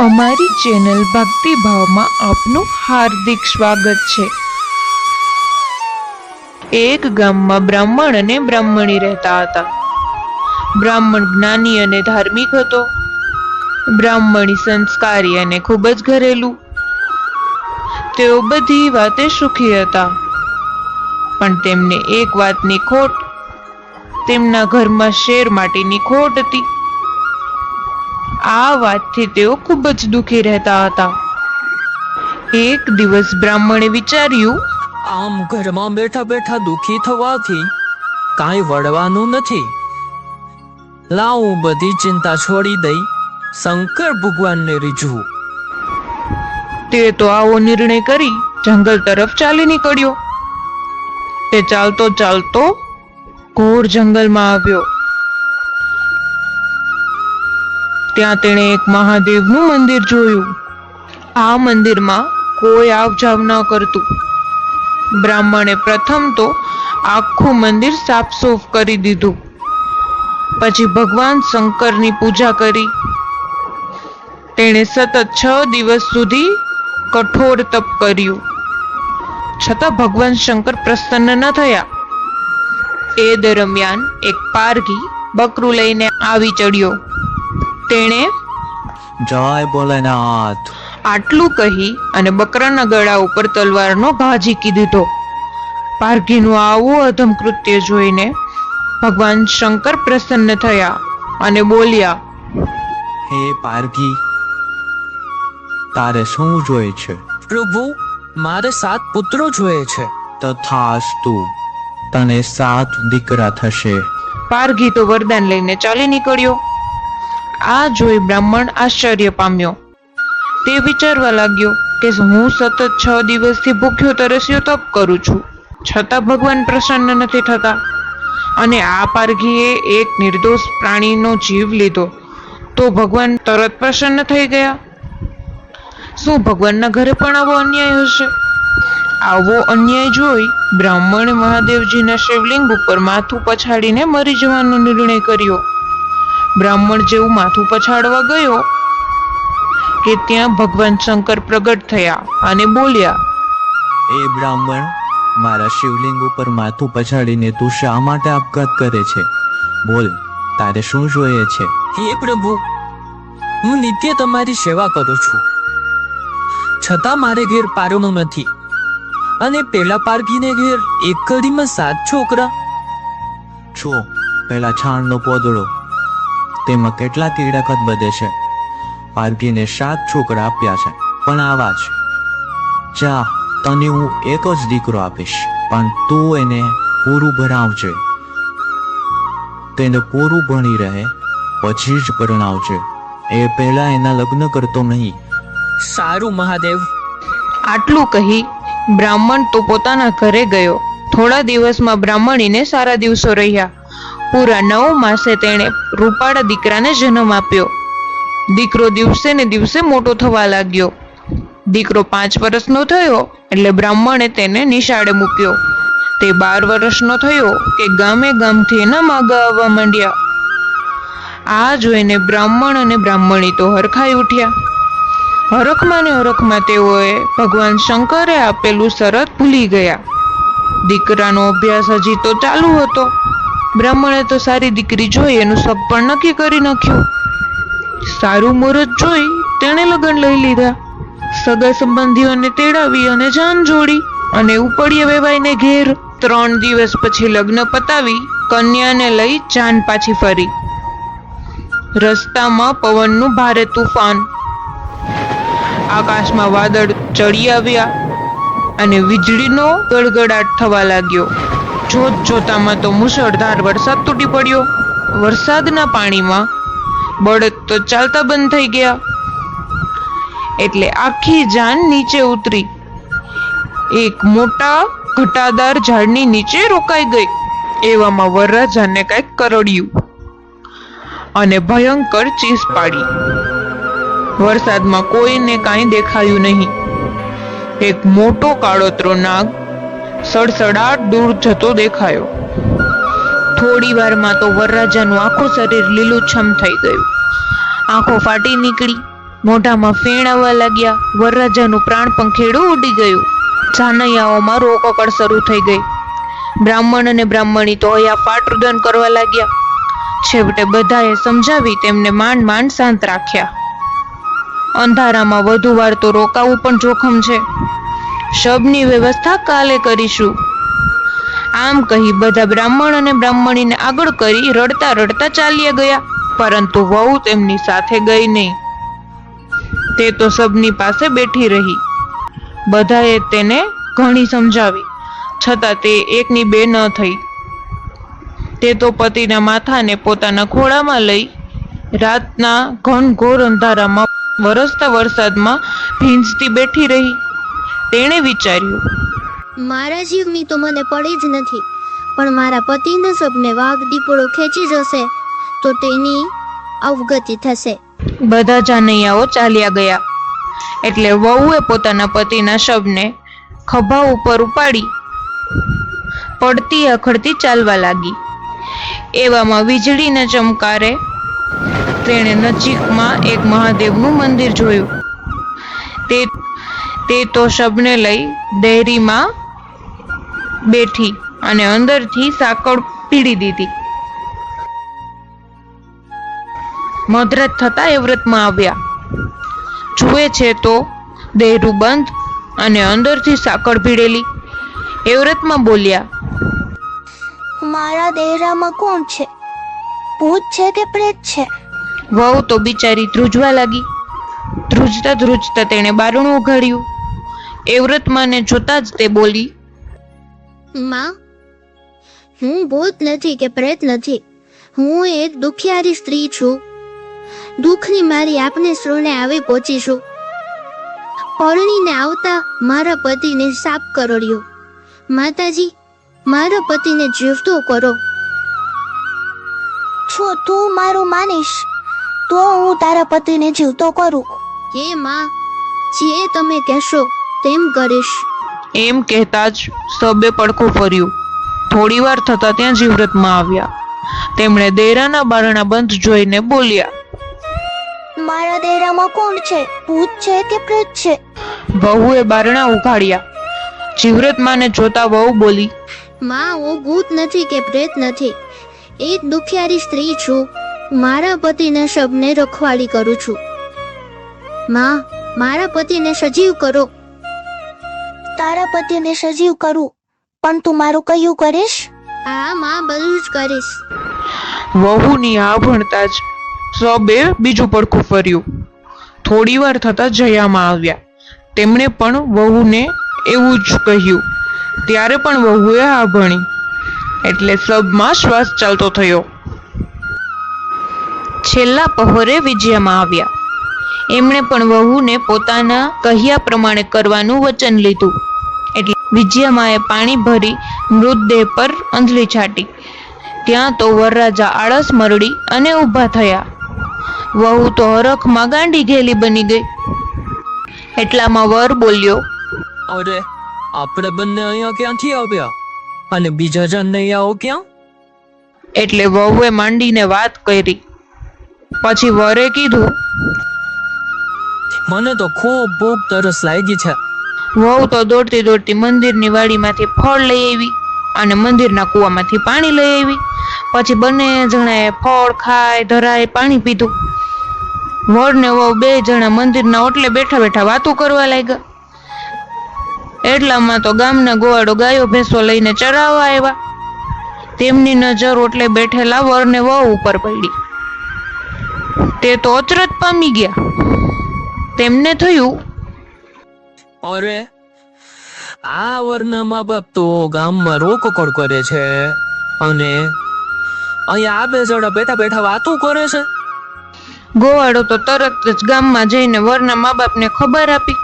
અમારી ચેનલ ભક્તિભાવમાં આપનું હાર્દિક સ્વાગત છે. એક ગામમાં બ્રાહ્મણ અને બ્રાહ્મણી રહેતા હતા. બ્રાહ્મણ જ્ઞાની અને ધાર્મિક હતો. બ્રાહ્મણી સંસ્કારી અને ખૂબ જ ઘરેલું. તેઓ બધી વાતે સુખી હતા. પણ તેમને એક વાતની ખોટ તેમના ઘરમાં શેર માટેની ખોટ હતી. આ વાતથી તેઓ ખૂબ જ દુઃખી રહેતા હતા. એક દિવસ બ્રાહ્મણે વિચાર્યું આમ ઘરમાં બેઠા બેઠા દુખી થવાથી કાંઈ વળવાનું નથી. લાવું બધી ચિંતા છોડી દઈ શંકર ભગવાનને રીઝવું. તે તો આવો નિર્ણય કરી જંગલ તરફ ચાલી નીકળ્યો. તે ચાલતો ચાલતો ઘોર જંગલમાં આવ્યો. ત્યાં તેણે એક મહાદેવનું મંદિર જોયું. આ મંદિરમાં કોઈ આવ જાવ ન કરતું. બ્રાહ્મણે પ્રથમ તો આખું મંદિર સાફસૂફ કરી દીધું. પછી ભગવાન શંકરની પૂજા કરી. તેણે સતત છ દિવસ સુધી કઠોર તપ કર્યું. છતાં ભગવાન શંકર પ્રસન્ન ન થયા. એ દરમિયાન એક પારઘી બકરું લઈને આવી ચડ્યો. તેણે જય ભોલેનાથ. આટલું કહી અને બકરાના ગળા ઉપર તલવારનો ઘા ઝીકી દીધો. પારઘીનું આવું અધમ કૃત્ય જોઈને ભગવાન શંકર પ્રસન્ન થયા અને બોલ્યા હે પારઘી તારે શું જોઈએ છે? પ્રભુ મારે સાત પુત્રો જોઈએ છે. તથાસ્તુ તને સાત દીકરા થશે. પારઘી તો વરદાન લઈને ચાલી નીકળ્યો. આ જોઈ બ્રાહ્મણ આશ્ચર્ય પામ્યો. તે વિચારવા લાગ્યો કે હું સતત છ દિવસથી ભૂખ્યો તરસ્યો તપ કરું છું. છતાં ભગવાન પ્રસન્ન નથી થતા. અને આ પારઘીએ એક નિર્દોષ પ્રાણીનો જીવ લીધો. તો ભગવાન તરત પ્રસન્ન થઈ ગયા. શું ભગવાનના ઘરે પણ આવો અન્યાય હશે? આવો અન્યાય જોઈ બ્રાહ્મણે મહાદેવજીના શિવલિંગ ઉપર માથું પછાડીને મરી જવાનો નિર્ણય કર્યો. બ્રાહ્મણ જેવું માથું પછાડવા ગયો કે ત્યાં ભગવાન શંકર પ્રગટ થયા અને બોલ્યા એ બ્રાહ્મણ મારા શિવલિંગ ઉપર માથું પછાડીને તું શા માટે આપઘાત કરે છે? બોલ તારે શું જોઈએ છે? હે પ્રભુ હું નિત્ય તમારી સેવા કરું છું. છતાં મારે ઘેર પારણું નથી અને પેલા પારકીને ઘેર એક કડીમાં સાત છોકરા. છો પેલા છાણનો પોદળો તેમાં કેટલા કીડા ખત બધે છે? પારઘીને સાત છોકરા આપ્યા છે પણ આવા જ. જા તને હું એક જ દીકરો આપીશ પણ તું એને પૂરું ભણાવજે. તેને પૂરું ભણી રહે પછી જ પરણાવજે. એ પહેલા એના લગ્ન કરતો નહીં. સારું મહાદેવ. આટલું કહી બ્રાહ્મણ તો પોતાના ઘરે ગયો. થોડા દિવસમાં બ્રાહ્મણીને સારા દિવસો રહ્યા. પૂરા નવ માસે તેણે રૂપાળા દીકરાને જન્મ આપ્યો. દીકરો દિવસે ને દિવસે મોટો થવા લાગ્યો. દીકરો પાંચ વર્ષનો થયો એટલે બ્રાહ્મણે તેને નિશાળે મૂક્યો. તે બાર વર્ષનો થયો કે ગામે ગામથી એના માગા આવવા માંડ્યા. આ જોઈને બ્રાહ્મણ અને બ્રાહ્મણી તો હરખાઈ ઉઠ્યા. હરખમાં ને હરખમાં તેઓએ ભગવાન શંકરે આપેલું શરત ભૂલી ગયા. દીકરાનો અભ્યાસ હજી તો ચાલુ હતો. બ્રાહ્મણે તો સારી દીકરી જોઈ, એનું સગ પણ નક્કી કરી નાખ્યું. સારું મુહૂર્ત જોઈ, તેણે લગ્ન લઈ લીધા. સગા સંબંધીઓને તેડાવી અને જાન જોડી, અને ઉપડીએ વેવાઈને ઘેર ત્રણ દિવસ પછી લગ્ન પતાવી, કન્યાને લઈ જાન પાછી ફરી. રસ્તામાં પવનનું ભારે તુફાન. આકાશમાં વાદળ ચડી આવ્યા, અને વીજળીનો ગડગડાટ થવા લાગ્યો. જોત જોતામાં તો મુશળધાર વરસાદ તૂટી પડ્યો. વરસાદના પાણીમાં બળદ તો ચાલતા બંધ થઈ ગયા. એટલે આખી જાન નીચે ઉતરી. એક મોટા ઘટાદાર ઝાડની નીચે રોકાઈ ગઈ. એવામાં વરરાજાને કંઈક કરડ્યું. અને ભયંકર ચીસ પાડી. વરસાદમાં કોઈને કાંઈ દેખાયું નહીં. એક મોટો કાળોતરો નાગ સડસડાટ દૂર જતો દેખાયો. થોડી વારમાં તો વરરાજાનું આખું શરીર લીલુંછમ થઈ ગયું. આંખો ફાટી નીકળી, મોઢામાં ફેણ આવવા લાગ્યા, વરરાજાનું પ્રાણ પંખેડું ઉડી ગયું. જાનૈયાઓમાં રોકકડ શરૂ થઈ ગઈ. બ્રાહ્મણ અને બ્રાહ્મણી તો અહીંયા ફાટરુદન કરવા લાગ્યા. છેવટે બધાએ સમજાવી તેમને માંડ માંડ શાંત રાખ્યા. અંધારામાં વધુ વાર તો રોકાવું પણ જોખમ છે. શબની વ્યવસ્થા કાલે કરીશું. આમ કહી બધા બ્રાહ્મણ અને બ્રાહ્મણીને આગળ કરી રડતા રડતા ચાલ્યા ગયા, પરંતુ વહુ તેમની સાથે ગઈ નહીં. તે તો સબની પાસે બેઠી રહી. બધાએ તેને ઘણી સમજાવી, છતાં તે એકની બે ન થઈ. તે તો પતિના માથાને પોતાના ખોળામાં લઈ રાતના ઘનઘોર અંધારામાં વરસતા વરસાદમાં ભીંજતી બેઠી રહી. તેણે વિચાર્યું મારા જીવની તો મને પડી જ નથી પણ મારા પતિના સબને વાઘ દીપડો ખેંચી જશે તો તેની અવગતિ થશે. બધા જાનૈયાઓ ચાલ્યા ગયા. એટલે વહુએ પોતાના પતિના શબને ખભા ઉપર ઉપાડી પડતી અખડતી ચાલવા લાગી. એવામાં વીજળીના ચમકારે તેણે નજીકમાં એક મહાદેવનું મંદિર જોયું. તે તે તો શબને લઈ દેહરીમાં બેઠી અને અંદરથી સાકળ પીડી દીધી. મધરત થતા એ વ્રતમાં આવ્યા. જુએ છે તો દેહરું બંધ અને અંદરથી સાકળ ભીડેલી એ વ્રતમાં બોલ્યા મારા દેહરામાં કોણ છે? ભૂત છે કે પ્રેત છે? વહુ તો બિચારી ધ્રુજવા લાગી. ધ્રુજતા ધ્રુજતા તેણે બારણું ઉઘાડ્યું. એ વ્રતમાંને જોતા જ તે બોલી માં હું ભૂત નથી કે પ્રેત નથી. હું એક દુખિયારી સ્ત્રી છું. દુઃખની મારી આપને શ્રોણે આવી પહોંચી છું. પરણીને આવતા મારા પતિને સાપ કરડ્યો. માતાજી મારા પતિને જીવતો કરો. જો તું મારું માનીશ તો હું તારા પતિને જીવતો કરું. હે માં જે તમે કહેશો તેમ કરીશ. એમ કહેતા જ સબે પડખું ફર્યું. થોડી વાર થતા ત્યાં જીવ્રતમાં આવ્યા. તેમણે દેરાના બારણા બંધ જોઈને બોલ્યા મારા દેરામાં કોણ છે? ભૂત છે કે પ્રેત છે? વહુએ બારણા ઉઘાડ્યા. જીવ્રતમાંને જોતા વહુ બોલી માં હું ભૂત નથી કે પ્રેત નથી. એક દુખિયારી સ્ત્રી છું. મારા પતિના શબને રખવાળી કરું છું. માં મારા પતિને સજીવ કરો. તારા પતિને સજીવ કરું પણ તું મારું કયું કરીશ? હા માં બધું જ કરીશ. વહુની આ ભણતા જ સબે બીજું પડખું ફર્યું. થોડી વાર થતા જયામાં આવ્યા. તેમણે પણ વહુને એવું જ કહ્યું. ત્યારે પણ વહુએ આ ભણી. એટલે સબમાં શ્વાસ ચાલતો થયો. છેલ્લા પહોરે વિજયામાં આવ્યા. એમણે પણ વહુને પોતાના કહ્યા પ્રમાણે કરવાનું વચન લીધું. એટલે વિજયામાએ પાણી ભરી મૃતદેહ પર અંજલી છાટી. ત્યાં તો વરરાજા આળસ મરડી અને ઊભા થયા. વહુ તો હરખમાં ગાંડી ઘેલી બની ગઈ. એટલામાં વર બોલ્યો અરે આપણે બંને અહીંયા ક્યાંથી આવ્યા? અને બીજા જણ નહીં આવો ક્યાં? એટલે વહુએ માંડીને વાત કરી. પછી વરે કીધું મને તો ખૂબ ભૂખ તરસ લાગી છે. વહુ તો દોડતી દોડતી મંદિરની વાડીમાંથી ફળ લઈ આવી અને મંદિરના કૂવામાંથી પાણી લઈ આવી. પછી બંને જણાએ ફળ ખાય ધરાય પાણી પીધું. વર ને વહુ બે જણા મંદિરના ઓટલે બેઠા બેઠા વાતો કરવા લાગ્યા. એટલામાં તો ગામના ગોવાળો ગાયો ભેંસો લઈને ચરાવવા આવ્યા. તેમની નજર ઓટલે બેઠેલા વર ને વહુ ઉપર પડી. તે તો અચરજ પામી ગયા. તેમને થયું? અરે આ વરના મા બાપ તો ગામમાં રોકકળ કરે છે. અને અહીંયા આ જણા બેઠા બેઠા વાતો કરે છે. ગોવાળો તો તરત જ ગામમાં જઈને વરના મા બાપને ખબર આપી.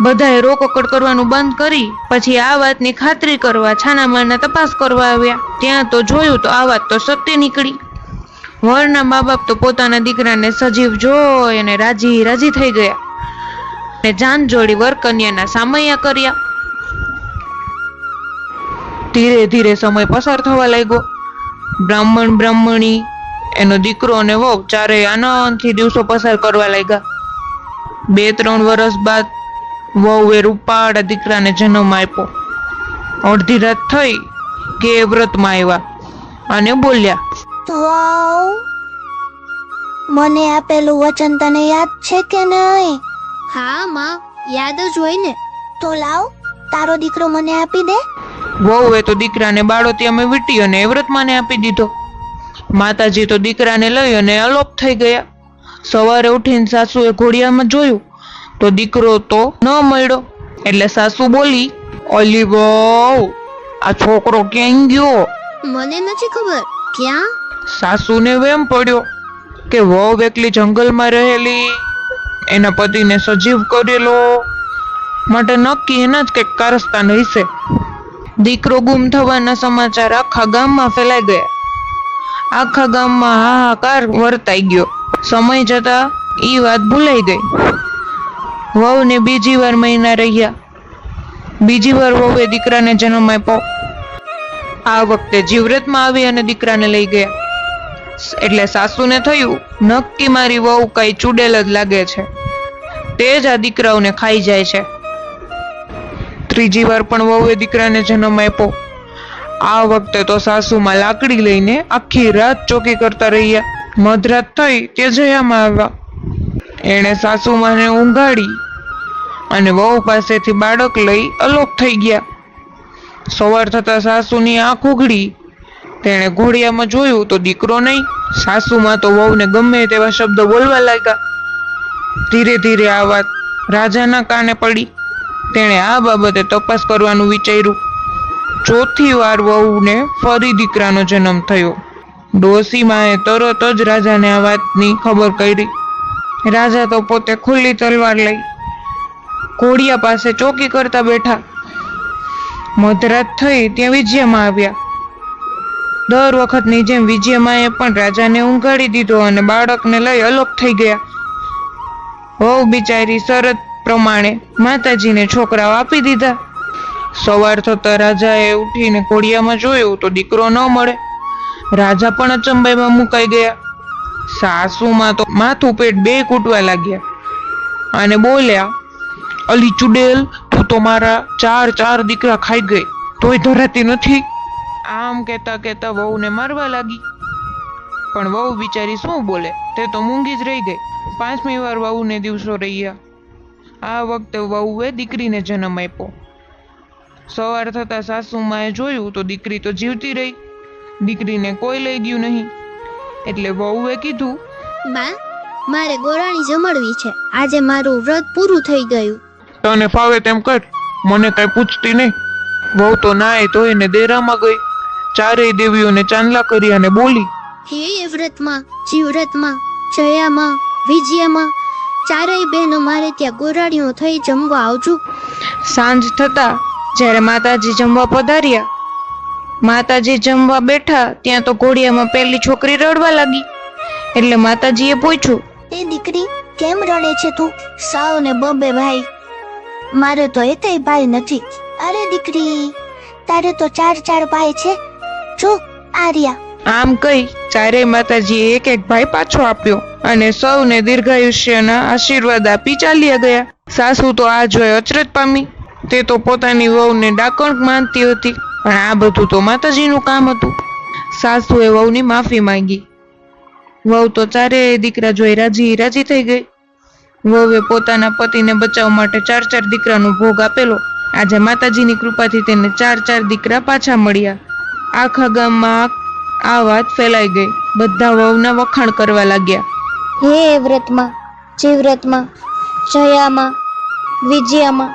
બધાએ રોકકળ કરવાનું બંધ કરી પછી આ વાતની ખાતરી કરવા છાનામાના તપાસ કરવા આવ્યા. ત્યાં તો જોયું તો આ વાત તો સત્ય નીકળી. વરના મા બાપ તો પોતાના દીકરાને સજીવ જોઈ અને રાજી રાજી થઈ ગયા. ને જાન જોડી વર કન્યાના સામૈયા કર્યા. ધીરે ધીરે સમય પસાર થવા લાગ્યો. બ્રાહ્મણ બ્રાહ્મણી, એનો દીકરો અને વહુ ચારેય આનંદથી દિવસો પસાર કરવા લાગ્યા. બે ત્રણ વર્ષ બાદ વહુએ રૂપાળા દીકરાને જન્મ આપ્યો. અડધી રાત થઈ કે વ્રતમાં આવ્યા અને બોલ્યા વાવ મને આપેલું વચન તને યાદ છે કે નહીં? હા માં યાદ જ હોય ને. તો લાવ તારો દીકરો મને આપી દે. વહુએ તો દીકરાને બાળોતી અમે વીટી અને વ્રતમાને આપી દીધો. માતાજી તો દીકરાને લઈ અને અલોપ થઈ ગયા. સવારે ઉઠીને સાસુએ ઘોડિયામાં જોયું તો દીકરો તો ન મળ્યો. એટલે સાસુ બોલી ઓલી વહુ આ છોકરો ક્યાં ગયો? મને નથી ખબર. ક્યાં? સાસુને વેમ પડ્યો કે વહુ એકલી જંગલમાં રહેલી, એના પતિને સજીવ કરેલો. માટે નક્કી એના જ કંઈક કારસ્તાન હશે. દીકરો ગુમ થવાના સમાચાર આખા ગામમાં ફેલાઈ ગયા. આખા ગામમાં હાહાકાર વર્તાઈ ગયો. સમય જતા એ વાત ભૂલાઈ ગઈ. વહુને બીજી વાર મહિના રહ્યા. બીજી વાર વહુએ દીકરાને જન્મ આપ્યો. આ વખતે જીવરતમાં આવી અને દીકરાને લઈ ગયા. એટલે સાસુને થયું, નક્કી મારી વહુ કઈ ચુડેલ જ લાગે છે. તે જ આ દીકરાઓને ખાઈ જાય છે. ત્રીજી વાર પણ વહુએ દીકરાને જન્મ આપ્યો. આ વખતે તો સાસુમાં લાકડી લઈને આખી રાત ચોકી કરતા રહ્યા. મધરાત થઈ તે જયામાં આવ્યા. એણે સાસુમાને ઊંઘાડી અને વહુ પાસેથી બાળક લઈ અલોપ થઈ ગયા. સવાર થતા સાસુની આંખ ઉઘડી તેણે ઘોડિયામાં જોયું તો દીકરો નહીં, સાસુમાં તો વહુને ગમે તેવા શબ્દો બોલવા લાગ્યા. ધીરે ધીરે આ વાત રાજાના કાને પડી. તેણે આ બાબતે તપાસ કરવાનું વિચાર્યું. ચોથી વાર વહુને ફરી દીકરાનો જન્મ થયો. ડોસીમાએ તરત જ રાજાને આ વાતની ખબર કરી. રાજા તો પોતે ખુલ્લી તલવાર લઈ ઘોડિયા પાસે ચોકી કરતા બેઠા. મધરાત થઈ ત્યાં વિજયમાં આવ્યા. દર વખતની જેમ વિજયમાએ પણ રાજાને ઊંઘાડી દીધો અને બાળકને લઈ અલોપ થઈ ગયા. હોવ બિચારી શરત પ્રમાણે માતાજીને છોકરાઓ આપી દીધા. સવાર થતા રાજાએ ઉઠીને કોડિયામાં જોયું તો દીકરો ન મળે. રાજા પણ અચંબાઈમાં મુકાઈ ગયા. સાસુમાં તો માથું પેટ બે કૂટવા લાગ્યા. અને બોલ્યા, અલી ચુડેલ તું તો મારા ચાર ચાર દીકરા ખાઈ ગઈ, તોય ધરાતી નથી. આમ કહેતા કહેતા વહુને મારવા લાગી. પણ વહુ બિચારી શું બોલે? તે તો મૂંગી જ રહી ગઈ. પાંચમી વાર વહુને દિવસો રહ્યા. આ વખતે વહુએ દીકરીને જન્મ આપ્યો. સવાર થતાં સાસુમાએ જોયું તો દીકરી તો જીવતી રહી. દીકરીને કોઈ લઈ ગયું નહીં. એટલે વહુએ કીધું માં મારે ગોરાણી જમડવી છે. આજે મારું વ્રત પૂરું થઈ ગયું. તને ફાવે તેમ કર. મને કઈ પૂછતી નહીં. વહુ તો નાય ધોઈને દેરામાં ગઈ. ચારેય દેવીઓને ચાંદલા કરી અને બોલી હે વ્રતમાં જીવ્રતમાં જયામાં વિજયામાં ચારેય બહેનો મારે ત્યાં ગોરાડીઓ થઈ જમવા આવજો. સાંજ થતા જ્યારે માતાજી જમવા પધાર્યા માતાજી જમવા બેઠા ત્યાં તો ઘોડિયામાં પહેલી છોકરી રડવા લાગી. એટલે માતાજીએ પૂછ્યું એ દીકરી કેમ રડે છે તું? સાવ ને બબે ભાઈ. મારે તો એકેય ભાઈ નથી. અરે દીકરી તારે તો ચાર ચાર ભાઈ છે. જો, આર્યા. આમ કહી ચારેય માતાજીએ એક એક ભાઈ પાછો આપ્યો અને સૌને દીર્ઘાયુષ્યના આશીર્વાદ આપી ચાલ્યા ગયા. સાસુ તો આ જોઈ અચરજ પામી. તે તો પોતાની વહુને ડાકણ માનતી હતી, પણ આ બધું તો માતાજીનું કામ હતું. સાસુએ વહુની માફી માંગી. વહુ તો ચારેય દીકરા જોઈ રાજી રાજી થઈ ગઈ. વહુએ પોતાના પતિને બચાવવા માટે ચાર ચાર દીકરાનો ભોગ આપેલો. આજે માતાજીની કૃપાથી તેને ચાર ચાર દીકરા પાછા મળ્યા. આખા ગામમાં આ વાત ફેલાઈ ગઈ. બધા વહુના વખાણ કરવા લાગ્યા. હે વ્રતમાં, જીવ્રતમાં, જયામાં, વિજયામાં,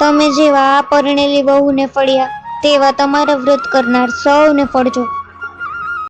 તમે જેવા આ પરણેલી વહુને ફળ્યા, તેવા તમારા વ્રત કરનાર સૌને ફળજો.